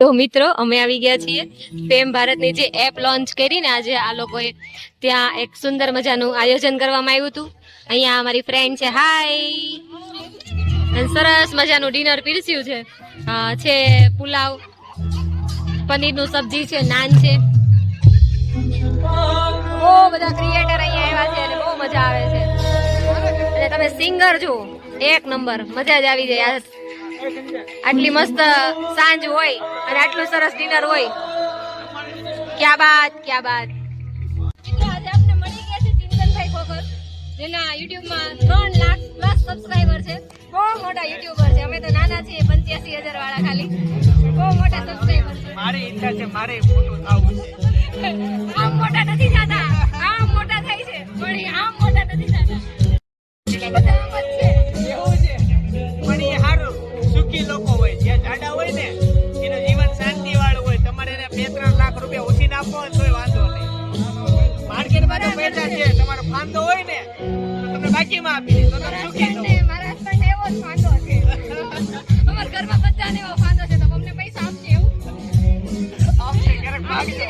તો મિત્રો, અમે આવી ગયા છીએ ફેમ ભારતની જે એપ લોન્ચ કરીને આજે આ લોકોએ ત્યાં એક સુંદર મજાનું આયોજન કરવામાં આવ્યું હતું. અહીંયા અમારી ફ્રેન્ડ છે, હાય! સરસ મજાનું ડિનર પીરસ્યું છે. છે પુલાવ, પનીરનું સબ્જી છે, નાન છે. બહુ બધા ક્રિએટર અહીંયા આવ્યા છે અને બહુ મજા આવે છે. અને તમે સિંગર જો એક નંબર. મજા જ આવી જાય. આટલી મસ્ત સાંજ હોય અને આટલું સરસ ડિનર હોય. ક્યાં બાત ક્યાં બાત. આજે આપણે મળી ગયા છે ચિંતનભાઈ ખોખર જેના યુટ્યુબમાં ત્રણ લાખ પ્લસ સબસ્ક્રાઈબર છે. બહુ મોટા યુટ્યુબર છે. અમે તો નાના છીએ પંચ્યાસી હજાર વાળા ખાલી. બહુ મોટા સબસ્ક્રાઇબર છે. મારી ઈચ્છા છે મારે મોટું થવું છે. આમ મોટા નથી થતા. આમ મોટા થાય છે. પણ આમ મોટા નથી થતા. બધા સુખી લોકો હોય જે જાડા હોય ને એનું જીવન શાંતિ વાળું હોય તમારે એને બે ત્રણ લાખ રૂપિયા ઓછી નાખો હોય તોય વાંધો નહીં. માર્કેટમાં તો પૈસા છે તમારો ફાંદો હોય ને તો તમને બાકીમાં આપી દે તો તમે સુખી છો. મારા husband એવો જ ફાંદો છે. અમારા ઘરમાં બધાને એવો ફાંદો છે તો અમને પૈસા આપશે એવું? આપશે ક્યારેક માગશે